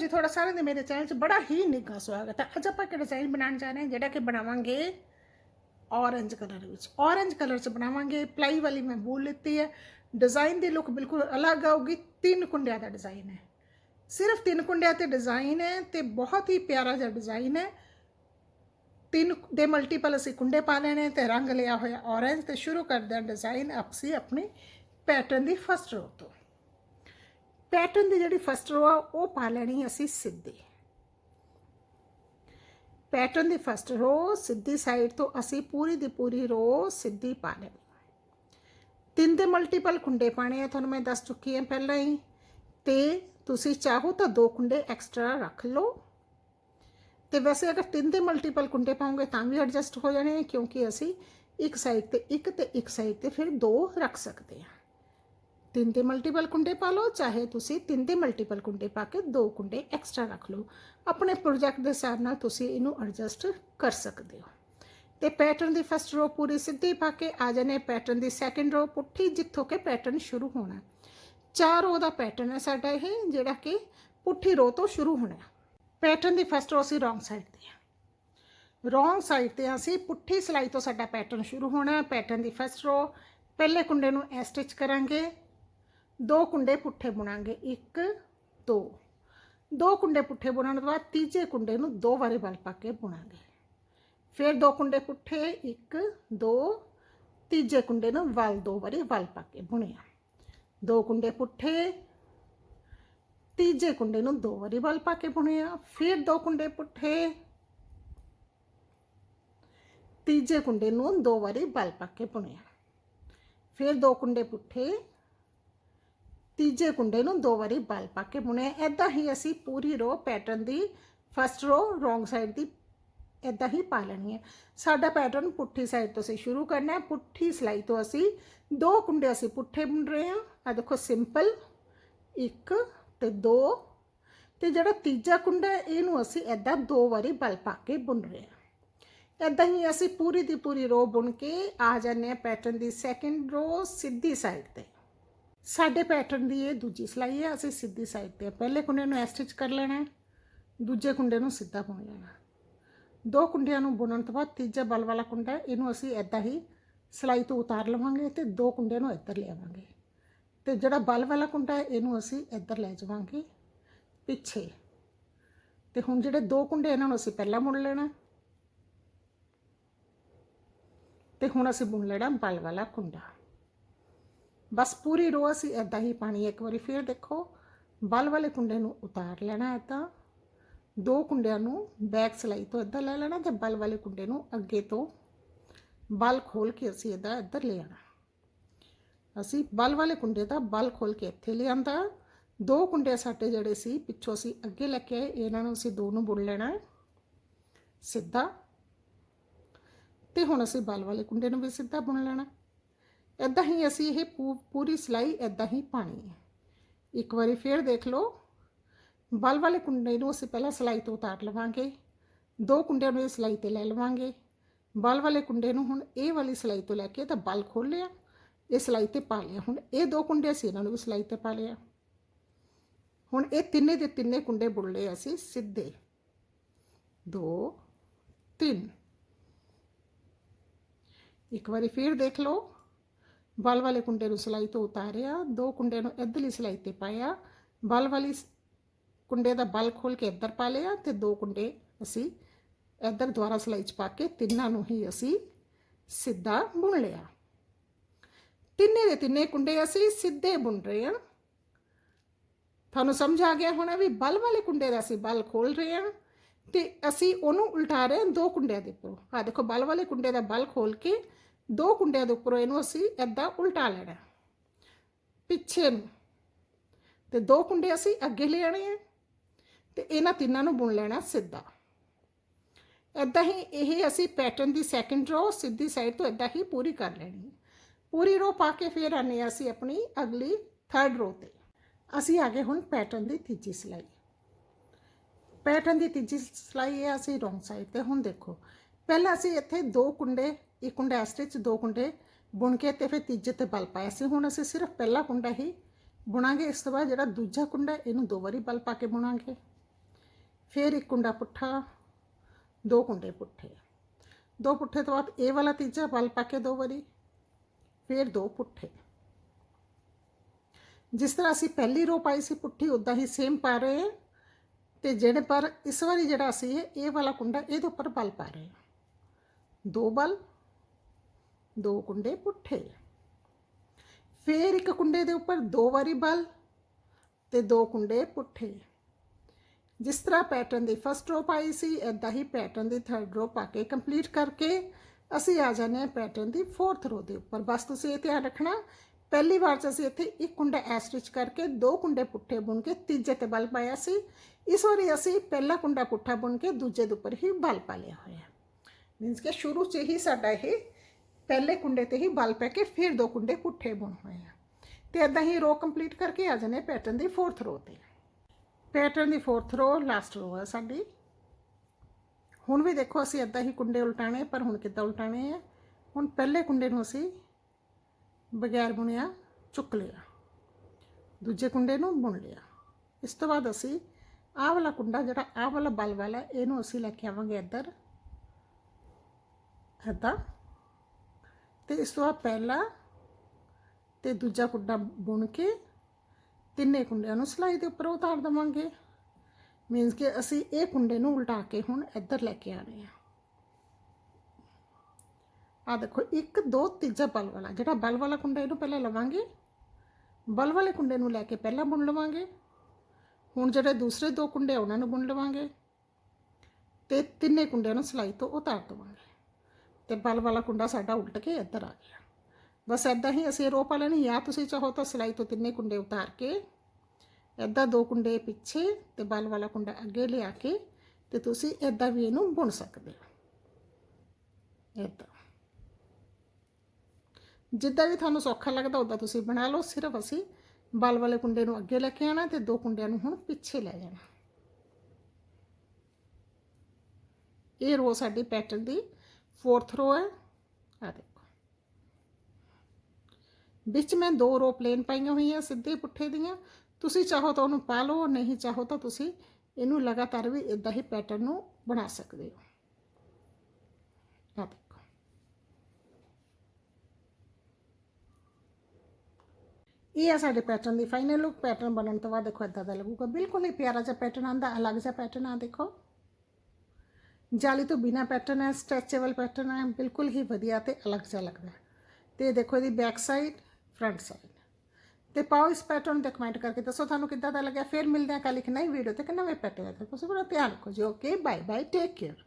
ਜੀ ਤੁਹਾਡਾ ਸਾਰਿਆਂ ਦੇ ਮੇਰੇ ਚੈਨਲ 'ਚ ਬੜਾ ਹੀ ਨਿੱਘਾ ਸਵਾਗਤ ਹੈ। ਅੱਜ ਆਪਾਂ ਇੱਕ ਡਿਜ਼ਾਈਨ ਬਣਾਉਣ ਜਾ ਰਹੇ ਹਾਂ, ਜਿਹੜਾ ਕਿ ਬਣਾਵਾਂਗੇ ਔਰੰਜ ਕਲਰ ਵਿੱਚ। ਔਰੇਂਜ ਕਲਰ 'ਚ ਬਣਾਵਾਂਗੇ ਪਲਾਈ ਵਾਲੀ ਮੈਂ ਬੂਲ ਲਿੱਤੀ ਹੈ। ਡਿਜ਼ਾਈਨ ਦੀ ਲੁੱਕ ਬਿਲਕੁਲ ਅਲੱਗ ਆਊਗੀ, ਤਿੰਨ ਕੁੰਡਿਆਂ ਦਾ ਡਿਜ਼ਾਈਨ ਹੈ। ਸਿਰਫ ਤਿੰਨ ਕੁੰਡਿਆਂ ਤੇ ਡਿਜ਼ਾਈਨ ਹੈ ਤੇ ਬਹੁਤ ਹੀ ਪਿਆਰਾ ਜਿਹਾ ਡਿਜ਼ਾਈਨ ਹੈ। ਤਿੰਨ ਦੇ ਮਲਟੀਪਲ ਅਸੀਂ ਕੁੰਡੇ ਪਾ ਲੈਣੇ ਤੇ ਰੰਗ ਲਿਆ ਹੋਇਆ ਔਰੇਂਜ ਤੇ ਸ਼ੁਰੂ ਕਰਦੇ ਹਾਂ ਡਿਜ਼ਾਈਨ ਆਪਸੀ ਆਪਣੀ ਪੈਟਰਨ ਦੀ ਫਸਟ ਰੋ ਤੋਂ। ਪੈਟਰਨ ਦੀ ਜਿਹੜੀ ਫਸਟ ਰੋ ਆ, ਉਹ ਪਾ ਲੈਣੀ ਅਸੀਂ ਸਿੱਧੀ। ਪੈਟਰਨ ਦੀ ਫਸਟ ਰੋ ਸਿੱਧੀ ਸਾਈਡ ਤੋਂ ਅਸੀਂ ਪੂਰੀ ਦੀ ਪੂਰੀ ਰੋ ਸਿੱਧੀ ਪਾ ਲੈਣੀ। ਤਿੰਨ ਦੇ ਮਲਟੀਪਲ ਕੁੰਡੇ ਪਾਣੇ ਆ, ਤੁਹਾਨੂੰ ਮੈਂ ਦੱਸ ਚੁੱਕੀ ਹਾਂ ਪਹਿਲਾਂ ਹੀ। ਤੇ ਤੁਸੀਂ ਚਾਹੋ ਤਾਂ ਦੋ ਕੁੰਡੇ ਐਕਸਟਰਾ ਰੱਖ ਲਓ। ਤੇ ਵੈਸੇ ਅਗਰ ਤਿੰਨ ਦੇ ਮਲਟੀਪਲ ਕੁੰਡੇ ਪਾਉਂਗੇ ਤਾਂ ਵੀ ਐਡਜਸਟ ਹੋ ਜਾਣੇ ਆ, ਕਿਉਂਕਿ ਅਸੀਂ ਇੱਕ ਸਾਈਡ ਤੇ ਇੱਕ ਤੇ ਇੱਕ ਸਾਈਡ ਤੇ ਫਿਰ ਦੋ ਰੱਖ ਸਕਦੇ ਹਾਂ। ਤਿੰਨ ਦੇ ਮਲਟੀਪਲ ਕੁੰਡੇ ਪਾ ਲਓ, ਚਾਹੇ ਤੁਸੀਂ ਤਿੰਨ ਦੇ ਮਲਟੀਪਲ ਕੁੰਡੇ ਪਾ ਕੇ ਦੋ ਕੁੰਡੇ ਐਕਸਟਰਾ ਰੱਖ ਲਓ। ਆਪਣੇ ਪ੍ਰੋਜੈਕਟ ਦੇ ਹਿਸਾਬ ਨਾਲ ਤੁਸੀਂ ਇਹਨੂੰ ਐਡਜਸਟ ਕਰ ਸਕਦੇ ਹੋ। ਤੇ ਪੈਟਰਨ ਦੀ ਫਸਟ ਰੋ ਪੂਰੀ ਸਿੱਧੀ ਪਾ ਕੇ ਆ ਜਾਣੇ ਪੈਟਰਨ ਦੀ ਸੈਕੰਡ ਰੋ ਪੁੱਠੀ, ਜਿੱਥੋਂ ਕਿ ਪੈਟਰਨ ਸ਼ੁਰੂ ਹੋਣਾ। ਚਾਰ ਰੋ ਦਾ ਪੈਟਰਨ ਹੈ ਸਾਡਾ ਇਹ, ਜਿਹੜਾ ਕਿ ਪੁੱਠੀ ਰੋ ਤੋਂ ਸ਼ੁਰੂ ਹੋਣਾ ਪੈਟਰਨ ਦੀ ਫਸਟ ਰੋ ਅਸੀਂ ਰੋਂਗ ਸਾਈਡ ਤੇ ਹੈ। ਰੋਂਗ ਸਾਈਡ ਤੇ ਅਸੀਂ ਪੁੱਠੀ ਸਲਾਈ ਤੋਂ ਸਾਡਾ ਪੈਟਰਨ ਸ਼ੁਰੂ ਹੋਣਾ ਹੈ। ਪੈਟਰਨ ਦੀ ਫਸਟ ਰੋ ਪਹਿਲੇ ਕੁੰਡੇ ਨੂੰ ਐ ਸਟਿਚ ਕਰਾਂਗੇ। ਦੋ ਕੁੰਡੇ ਪੁੱਠੇ ਬੁਣਾਂਗੇ 1 2 ਦੋ ਕੁੰਡੇ ਪੁੱਠੇ ਬੁਣਨ ਤੋਂ ਬਾਅਦ ਤੀਜੇ ਕੁੰਡੇ ਨੂੰ ਦੋ ਵਾਰੀ ਵੱਲ ਪਾ ਕੇ ਬੁਣਾਂਗੇ। ਫਿਰ ਦੋ ਕੁੰਡੇ ਪੁੱਠੇ 1 2 ਤੀਜੇ ਕੁੰਡੇ ਨੂੰ ਵੱਲ ਦੋ ਵਾਰੀ ਵੱਲ ਪਾ ਕੇ ਬੁਣਿਆ। ਦੋ ਕੁੰਡੇ ਪੁੱਠੇ, ਤੀਜੇ ਕੁੰਡੇ ਨੂੰ ਦੋ ਵਾਰੀ ਵੱਲ ਪਾ ਕੇ ਬੁਣਿਆ। ਫਿਰ ਦੋ ਕੁੰਡੇ ਪੁੱਠੇ, ਤੀਜੇ ਕੁੰਡੇ ਨੂੰ ਦੋ ਵਾਰੀ ਵੱਲ ਪਾ ਕੇ ਬੁਣਿਆ। ਫਿਰ ਦੋ ਕੁੰਡੇ ਪੁੱਠੇ ਤੀਜੇ ਕੁੰਡੇ ਨੂੰ ਦੋ ਵਾਰੀ ਬਲ ਪਾ ਕੇ ਬੁਣਿਆ ਐਦਾਂ ਹੀ ਅਸੀਂ ਪੂਰੀ ਰੋ ਪੈਟਰਨ ਦੀ ਫਸਟ ਰੋ ਰੋਂਗ ਸਾਈਡ ਦੀ ਐਦਾਂ ਹੀ ਪਾ ਲੈਣੀ ਹੈ। ਸਾਡਾ ਪੈਟਰਨ ਪੁੱਠੀ ਸਾਈਡ ਤੋਂ ਅਸੀਂ ਸ਼ੁਰੂ ਕਰਨਾ ਹੈ। ਪੁੱਠੀ ਸਲਾਈ ਤੋਂ ਅਸੀਂ ਦੋ ਕੁੰਡੇ ਅਸੀਂ ਪੁੱਠੇ ਬੁਣ ਰਹੇ ਹਾਂ। ਆ ਦੇਖੋ ਸਿੰਪਲ ਇੱਕ ਤੇ ਦੋ। ਤੇ ਜਿਹੜਾ ਤੀਜਾ ਕੁੰਡਾ ਇਹਨੂੰ ਅਸੀਂ ਐਦਾਂ ਦੋ ਵਾਰੀ ਬਲ ਪਾ ਕੇ ਬੁਣ ਰਹੇ ਹਾਂ। ਐਦਾਂ ਹੀ ਅਸੀਂ ਪੂਰੀ ਦੀ ਪੂਰੀ ਰੋ ਬੁਣ ਕੇ ਆ ਜਾਂਦੇ ਹਾਂ ਪੈਟਰਨ ਦੀ ਸੈਕੰਡ ਰੋ ਸਿੱਧੀ ਸਾਈਡ ਤੇ। ਸਾਡੇ ਪੈਟਰਨ ਦੀ ਇਹ ਦੂਜੀ ਸਿਲਾਈ ਹੈ, ਅਸੀਂ ਸਿੱਧੀ ਸਾਈਡ ਤੇ ਪਹਿਲੇ ਕੁੰਡੇ ਨੂੰ ਸਟਿਚ ਕਰ ਲੈਣਾ ਦੂਜੇ ਕੁੰਡੇ ਨੂੰ ਸਿੱਧਾ ਬੁਣ ਲੈਣਾ ਦੋ ਕੁੰਡਿਆਂ ਨੂੰ ਬੁਣਨ ਤੋਂ ਬਾਅਦ ਤੀਜਾ ਬਲ ਵਾਲਾ ਕੁੰਡਾ ਇਹਨੂੰ ਅਸੀਂ ਐਦਾਂ ਹੀ ਸਿਲਾਈ ਤੋਂ ਉਤਾਰ ਲਵਾਂਗੇ ਤੇ ਦੋ ਕੁੰਡੇ ਨੂੰ ਇੱਧਰ ਲਿਆਵਾਂਗੇ ਤੇ ਜਿਹੜਾ ਬਲ ਵਾਲਾ ਕੁੰਡਾ ਹੈ, ਇਹਨੂੰ ਅਸੀਂ ਇੱਧਰ ਲੈ ਜਾਵਾਂਗੇ ਪਿੱਛੇ। ਤੇ ਹੁਣ ਜਿਹੜੇ ਦੋ ਕੁੰਡੇ ਇਹਨਾਂ ਨੂੰ ਅਸੀਂ ਪਹਿਲਾਂ ਮੁੜ ਲੈਣਾ ਤੇ ਹੁਣ ਅਸੀਂ ਬੁਣ ਲੈਣਾ ਬਲ ਵਾਲਾ ਕੁੰਡਾ। ਬਸ ਪੂਰੀ ਰੋ ਅਸੀਂ ਐਦਾਂ ਹੀ ਪਾਣੀ ਇੱਕ ਵਾਰੀ ਫੇਰ ਦੇਖੋ। ਬਲ ਵਾਲੇ ਕੁੰਡੇ ਨੂੰ ਉਤਾਰ ਲੈਣਾ ਹੈ ਤਾਂ ਦੋ ਕੁੰਡਿਆਂ ਨੂੰ ਬੈਕ ਸਲਾਈ ਤੋਂ ਇੱਧਰ ਲੈ ਲੈਣਾ ਤੇ ਬਲ ਵਾਲੇ ਕੁੰਡੇ ਨੂੰ ਅੱਗੇ ਤੋਂ ਬਲ ਖੋਲ ਕੇ ਅਸੀਂ ਇਹਦਾ ਇੱਧਰ ਲੈ ਆਣਾ ਅਸੀਂ ਬਲ ਵਾਲੇ ਕੁੰਡੇ ਦਾ ਬਲ ਖੋਲ ਕੇ ਇੱਥੇ ਲਿਆਂਦਾ ਦੋ ਕੁੰਡੇ ਸਾਡੇ ਜਿਹੜੇ ਸੀ, ਪਿੱਛੋਂ ਅਸੀਂ ਅੱਗੇ ਲੈ ਕੇ ਆਏ, ਇਹਨਾਂ ਨੂੰ ਅਸੀਂ ਦੋ ਨੂੰ ਬੁਣ ਲੈਣਾ ਸਿੱਧਾ। ਤੇ ਹੁਣ ਅਸੀਂ ਬਲ ਵਾਲੇ ਕੁੰਡੇ ਨੂੰ ਵੀ ਸਿੱਧਾ ਬੁਣ ਲੈਣਾ। ਇਦਾਂ ਹੀ ਅਸੀਂ ਇਹ ਪੂ- ਪੂਰੀ ਸਲਾਈ ਇਦਾਂ ਹੀ ਪਾਣੀ ਹੈ। ਇੱਕ ਵਾਰੀ ਫੇਰ ਦੇਖ ਲਓ। ਬਲ ਵਾਲੇ ਕੁੰਡੇ ਨੂੰ ਅਸੀਂ ਪਹਿਲਾਂ ਸਲਾਈ ਤੋਂ ਉਤਾਰ ਲਵਾਂਗੇ। ਦੋ ਕੁੰਡਿਆਂ ਨੂੰ ਇਹ ਸਲਾਈ ਤੇ ਲੈ ਲਵਾਂਗੇ। ਬਲ ਵਾਲੇ ਕੁੰਡੇ ਨੂੰ ਹੁਣ ਇਹ ਵਾਲੀ ਸਲਾਈ ਤੋਂ ਲੈ ਕੇ ਤਾਂ ਬਲ ਖੋਲ ਲਿਆ। ਇਹ ਸਲਾਈ ਤੇ ਪਾ ਲਿਆ। ਹੁਣ ਇਹ ਦੋ ਕੁੰਡੇ ਅਸੀਂ ਇਹਨਾਂ ਨੂੰ ਵੀ ਸਲਾਈ ਤੇ ਪਾ ਲਿਆ। ਹੁਣ ਇਹ ਤਿੰਨੇ ਦੇ ਤਿੰਨੇ ਕੁੰਡੇ ਬੁਣ ਲਏ ਅਸੀਂ ਸਿੱਧੇ। 2 3 ਇੱਕ ਵਾਰੀ ਫੇਰ ਦੇਖ ਲਓ। ਬਲ ਵਾਲੇ ਕੁੰਡੇ ਨੂੰ ਸਲਾਈ ਤੋਂ ਉਤਾਰਿਆ ਦੋ ਕੁੰਡੇ ਨੂੰ ਇੱਧਰਲੀ ਸਲਾਈ ਤੇ ਪਾਇਆ ਬਲ ਵਾਲੀ ਕੁੰਡੇ ਦਾ ਬਲ ਖੋਲ ਕੇ ਇੱਧਰ ਪਾ ਲਿਆ ਤੇ ਦੋ ਕੁੰਡੇ ਅਸੀਂ ਇੱਧਰ ਦੁਆਰਾ ਸਲਾਈ 'ਚ ਪਾ ਕੇ ਤਿੰਨਾਂ ਨੂੰ ਹੀ ਅਸੀਂ ਸਿੱਧਾ ਬੁਣ ਲਿਆ ਤਿੰਨੇ ਦੇ ਤਿੰਨੇ ਕੁੰਡੇ ਅਸੀਂ ਸਿੱਧੇ ਬੁਣ ਰਹੇ ਹਾਂ ਤੁਹਾਨੂੰ ਸਮਝ ਆ ਗਿਆ ਹੋਣਾ ਵੀ ਬਲ ਵਾਲੇ ਕੁੰਡੇ ਦਾ ਅਸੀਂ ਬਲ ਖੋਲ ਰਹੇ ਹਾਂ ਤੇ ਅਸੀਂ ਉਹਨੂੰ ਉਲਟਾ ਰਹੇ ਹਾਂ ਦੋ ਕੁੰਡਿਆਂ ਦੇ ਉੱਪਰੋਂ ਆ ਦੇਖੋ ਬਲ ਵਾਲੇ ਕੁੰਡੇ ਦਾ ਬਲ ਖੋਲ ਕੇ ਦੋ ਕੁੰਡਿਆਂ ਦੇ ਉੱਪਰੋਂ ਇਹਨੂੰ ਅਸੀਂ ਐਦਾਂ ਉਲਟਾ ਲੈਣਾ ਪਿੱਛੇ ਨੂੰ। ਤੇ ਦੋ ਕੁੰਡੇ ਅਸੀਂ ਅੱਗੇ ਲੈ ਆਣੇ ਆ ਤੇ ਇਹਨਾਂ ਤਿੰਨਾਂ ਨੂੰ ਬੁਣ ਲੈਣਾ ਸਿੱਧਾ। ਐਦਾਂ ਹੀ ਇਹ ਅਸੀਂ ਪੈਟਰਨ ਦੀ ਸੈਕੰਡ ਰੋ ਸਿੱਧੀ ਸਾਈਡ ਤੋਂ ਐਦਾਂ ਹੀ ਪੂਰੀ ਕਰ ਲੈਣੀ ਹੈ। ਪੂਰੀ ਰੋ ਪਾ ਕੇ ਫਿਰ ਆਨੇ ਅਸੀਂ ਆਪਣੀ ਅਗਲੀ ਥਰਡ ਰੋ ਤੇ। ਅਸੀਂ ਆ ਗਏ ਹੁਣ ਪੈਟਰਨ ਦੀ ਤੀਜੀ ਸਿਲਾਈ। ਪੈਟਰਨ ਦੀ ਤੀਜੀ ਸਿਲਾਈ ਹੈ ਅਸੀਂ ਰੋਂਗ ਸਾਈਡ ਤੇ। ਹੁਣ ਦੇਖੋ, ਪਹਿਲਾਂ ਅਸੀਂ ਇੱਥੇ ਦੋ ਕੁੰਡੇ ਇੱਕ ਕੁੰਡਾ ਇਸ ਵਿੱਚ ਦੋ ਕੁੰਡੇ ਬੁਣ ਕੇ ਤੇ ਫਿਰ ਤੀਜੇ ਤੇ ਬਲ ਪਾਇਆ ਸੀ। ਹੁਣ ਅਸੀਂ ਸਿਰਫ ਪਹਿਲਾ ਕੁੰਡਾ ਹੀ ਬੁਣਾਂਗੇ। ਇਸ ਤੋਂ ਬਾਅਦ ਜਿਹੜਾ ਦੂਜਾ ਕੁੰਡਾ, ਇਹਨੂੰ ਦੋ ਵਾਰੀ ਬਲ ਪਾ ਕੇ ਬੁਣਾਂਗੇ। ਫਿਰ ਇੱਕ ਕੁੰਡਾ ਪੁੱਠਾ, ਦੋ ਕੁੰਡੇ ਪੁੱਠੇ। ਦੋ ਪੁੱਠੇ ਤੋਂ ਬਾਅਦ ਇਹ ਵਾਲਾ ਤੀਜਾ ਬਲ ਪਾ ਕੇ ਦੋ ਵਾਰੀ, ਫਿਰ ਦੋ ਪੁੱਠੇ। ਜਿਸ ਤਰ੍ਹਾਂ ਅਸੀਂ ਪਹਿਲੀ ਰੋ ਪਾਈ ਸੀ ਪੁੱਠੀ ਉਦਾਂ ਹੀ ਸੇਮ ਪਾ ਰਹੇ ਹਾਂ। ਤੇ ਜਿਹੜੇ ਪਰ ਇਸ ਵਾਰੀ ਜਿਹੜਾ ਅਸੀਂ ਇਹ ਵਾਲਾ ਕੁੰਡਾ ਇਹਦੇ ਉੱਪਰ ਬਲ ਪਾ ਰਹੇ ਹਾਂ। ਦੋ ਬਲ ਦੋ ਕੁੰਡੇ ਪੁੱਠੇ ਫਿਰ ਇੱਕ ਕੁੰਡੇ ਦੇ ਉੱਪਰ ਦੋ ਵਾਰੀ ਬਲ ਤੇ ਦੋ ਕੁੰਡੇ ਪੁੱਠੇ ਜਿਸ ਤਰ੍ਹਾਂ ਪੈਟਰਨ ਦੀ ਫਸਟ ਰੋ ਪਾਈ ਸੀ ਇਦਾਂ ਹੀ ਪੈਟਰਨ ਦੀ ਥਰਡ ਰੋ ਪਾ ਕੇ ਕੰਪਲੀਟ ਕਰਕੇ ਅਸੀਂ ਆ ਜਾਂਦੇ ਹਾਂ ਪੈਟਰਨ ਦੀ ਫੋਰਥ ਰੋ ਦੇ ਉੱਪਰ। ਬਸ ਤੁਸੀਂ ਇਹ ਧਿਆਨ ਰੱਖਣਾ, ਪਹਿਲੀ ਵਾਰ 'ਚ ਅਸੀਂ ਇੱਥੇ ਇੱਕ ਕੁੰਡਾ ਐ ਸਟਿਚ ਕਰਕੇ ਦੋ ਕੁੰਡੇ ਪੁੱਠੇ ਬੁਣ ਕੇ ਤੀਜੇ ਤੇ ਬਲ ਪਾਇਆ ਸੀ। ਇਸ ਵਾਰੀ ਅਸੀਂ ਪਹਿਲਾ ਕੁੰਡਾ ਪੁੱਠਾ ਬੁਣ ਕੇ ਦੂਜੇ ਦੇ ਉੱਪਰ ਹੀ ਬਲ ਪਾ ਲਿਆ ਹੋਇਆ। ਮੀਨਸ ਕਿ ਸ਼ੁਰੂ 'ਚ ਹੀ ਸਾਡਾ ਇਹ ਪਹਿਲੇ ਕੁੰਡੇ ਤੇ ਹੀ ਬਲ ਪੈ ਕੇ ਫਿਰ ਦੋ ਕੁੰਡੇ ਪੁੱਠੇ ਬੁਣ ਹੋਏ ਆ। ਤੇ ਇਦਾਂ ਹੀ ਰੋ ਕੰਪਲੀਟ ਕਰਕੇ ਆ ਜਾਂਦੇ ਪੈਟਰਨ ਦੀ ਫੋਰਥ ਰੋ ਤੇ। ਪੈਟਰਨ ਦੀ ਫੋਰਥ ਰੋ ਲਾਸਟ ਰੋ ਹੈ ਸਾਡੀ। ਹੁਣ ਵੀ ਦੇਖੋ ਅਸੀਂ ਇਦਾਂ ਹੀ ਕੁੰਡੇ ਉਲਟਾਣੇ ਪਰ ਹੁਣ ਕਿੱਦਾਂ ਉਲਟਾਣੇ ਆ? ਹੁਣ ਪਹਿਲੇ ਕੁੰਡੇ ਨੂੰ ਅਸੀਂ ਬਗੈਰ ਬੁਣਿਆ ਚੁੱਕ ਲਿਆ। ਦੂਜੇ ਕੁੰਡੇ ਨੂੰ ਬੁਣ ਲਿਆ। ਇਸ ਤੋਂ ਬਾਅਦ ਅਸੀਂ ਆਹ ਵਾਲਾ ਕੁੰਡਾ ਜਿਹੜਾ ਆਹ ਵਾਲਾ ਬਲ ਵਾਲਾ, ਇਹਨੂੰ ਅਸੀਂ ਲੈ ਕੇ ਆਵਾਂਗੇ ਇੱਧਰ। ਇੱਦਾਂ ਤੇ ਇਸ ਤੋਂ ਬਾਅਦ ਪਹਿਲਾ ਤੇ ਦੂਜਾ ਕੁੰਡਾ ਬੁਣ ਕੇ ਤਿੰਨੇ ਕੁੰਡਿਆਂ ਨੂੰ ਸਲਾਈ ਦੇ ਉੱਪਰ ਉਤਾਰ ਦਵਾਂਗੇ। ਮੀਨਸ ਕਿ ਅਸੀਂ ਇਹ ਕੁੰਡੇ ਨੂੰ ਉਲਟਾ ਕੇ ਹੁਣ ਇੱਧਰ ਲੈ ਕੇ ਆਣੇ ਆ ਆ ਦੇਖੋ, ਇੱਕ, ਦੋ, ਤੀਜਾ ਬਲ ਵਾਲਾ, ਜਿਹੜਾ ਬਲ ਵਾਲਾ ਕੁੰਡਾ ਇਹਨੂੰ ਪਹਿਲਾਂ ਲਵਾਂਗੇ। ਬਲ ਵਾਲੇ ਕੁੰਡੇ ਨੂੰ ਲੈ ਕੇ ਪਹਿਲਾਂ ਬੁਣ ਲਵਾਂਗੇ। ਹੁਣ ਜਿਹੜੇ ਦੂਸਰੇ ਦੋ ਕੁੰਡੇ ਆ, ਉਹਨਾਂ ਨੂੰ ਬੁਣ ਲਵਾਂਗੇ। ਤੇ ਤਿੰਨੇ ਕੁੰਡਿਆਂ ਨੂੰ ਸਲਾਈ ਤੋਂ ਉਤਾਰ ਦਵਾਂਗੇ। ਤੇ ਬਲ ਵਾਲਾ ਕੁੰਡਾ ਸਾਡਾ ਉਲਟ ਕੇ ਇੱਧਰ ਆ ਗਿਆ। ਬਸ ਐਦਾਂ ਹੀ ਅਸੀਂ ਰੋ ਪਾ ਲੈਣੀ, ਜਾਂ ਤੁਸੀਂ ਚਾਹੋ ਤਾਂ ਸਲਾਈ ਤੋਂ ਤਿੰਨੇ ਕੁੰਡੇ ਉਤਾਰ ਕੇ ਐਦਾਂ ਦੋ ਕੁੰਡੇ ਪਿੱਛੇ ਤੇ ਬਲ ਵਾਲਾ ਕੁੰਡਾ ਅੱਗੇ ਲਿਆ ਕੇ ਤੇ ਤੁਸੀਂ ਐਦਾਂ ਵੀ ਇਹਨੂੰ ਬੁਣ ਸਕਦੇ ਹੋ। ਐਦਾਂ ਜਿੱਦਾਂ ਵੀ ਤੁਹਾਨੂੰ ਸੌਖਾ ਲੱਗਦਾ ਉਦਾਂ ਤੁਸੀਂ ਬਣਾ ਲਓ। ਸਿਰਫ ਅਸੀਂ ਬਲ ਵਾਲੇ ਕੁੰਡੇ ਨੂੰ ਅੱਗੇ ਲੈ ਕੇ ਆਣਾ ਤੇ ਦੋ ਕੁੰਡਿਆਂ ਨੂੰ ਹੁਣ ਪਿੱਛੇ ਲੈ ਜਾਣਾ। ਇਹ ਰੋ ਸਾਡੀ ਪੈਟਰਨ ਦੀ ਫੋਰਥ ਰੋ ਹੈ ਆ ਦੇਖੋ ਵਿੱਚ ਮੈਂ ਦੋ ਰੋ ਪਲੇਨ ਪਾਈਆਂ ਹੋਈਆਂ ਸਿੱਧੇ ਪੁੱਠੇ ਦੀਆਂ ਤੁਸੀਂ ਚਾਹੋ ਤਾਂ ਉਹਨੂੰ ਪਾ ਲਓ ਨਹੀਂ ਚਾਹੋ ਤਾਂ ਤੁਸੀਂ ਇਹਨੂੰ ਲਗਾਤਾਰ ਵੀ ਇਦਾਂ ਹੀ ਪੈਟਰਨ ਨੂੰ ਬਣਾ ਸਕਦੇ ਹੋ ਆ ਦੇਖੋ ਇਹ ਆ ਸਾਡੇ ਪੈਟਰਨ ਦੀ ਫਾਈਨਲ ਲੁੱਕ ਪੈਟਰਨ ਬਣਨ ਤੋਂ ਬਾਅਦ ਦੇਖੋ ਇਦਾਂ ਦਾ ਲੱਗੂਗਾ ਬਿਲਕੁਲ ਹੀ ਪਿਆਰਾ ਜਿਹਾ ਪੈਟਰਨ ਆਂਦਾ ਅਲੱਗ ਜਿਹਾ ਪੈਟਰਨ ਆ ਦੇਖੋ ਜਾਲੀ ਤੋਂ ਬਿਨਾ ਪੈਟਰਨ ਹੈ ਸਟ੍ਰੈਚੇਬਲ ਪੈਟਰਨ ਹੈ, ਬਿਲਕੁਲ ਹੀ ਵਧੀਆ ਤੇ ਅਲੱਗ ਜਿਹਾ ਲੱਗਦਾ ਹੈ। ਤੇ ਦੇਖੋ ਇਹਦੀ ਬੈਕ ਸਾਈਡ ਫਰੰਟ ਸਾਈਡ ਤੇ ਪਾਓ ਇਸ ਪੈਟਰਨ ਤੇ ਕਮੈਂਟ ਕਰਕੇ ਦੱਸੋ ਤੁਹਾਨੂੰ ਕਿੱਦਾਂ ਦਾ ਲੱਗਿਆ, ਫਿਰ ਮਿਲਦੇ ਹਾਂ ਕੱਲ ਇੱਕ ਨਈ ਵੀਡੀਓ ਤੇ ਇੱਕ ਨਵੇਂ ਪੈਟਰਨ ਤੇ। ਤੁਸੀਂ ਬੜਾ ਧਿਆਨ ਰੱਖੋ ਜੀ। Okay bye bye take care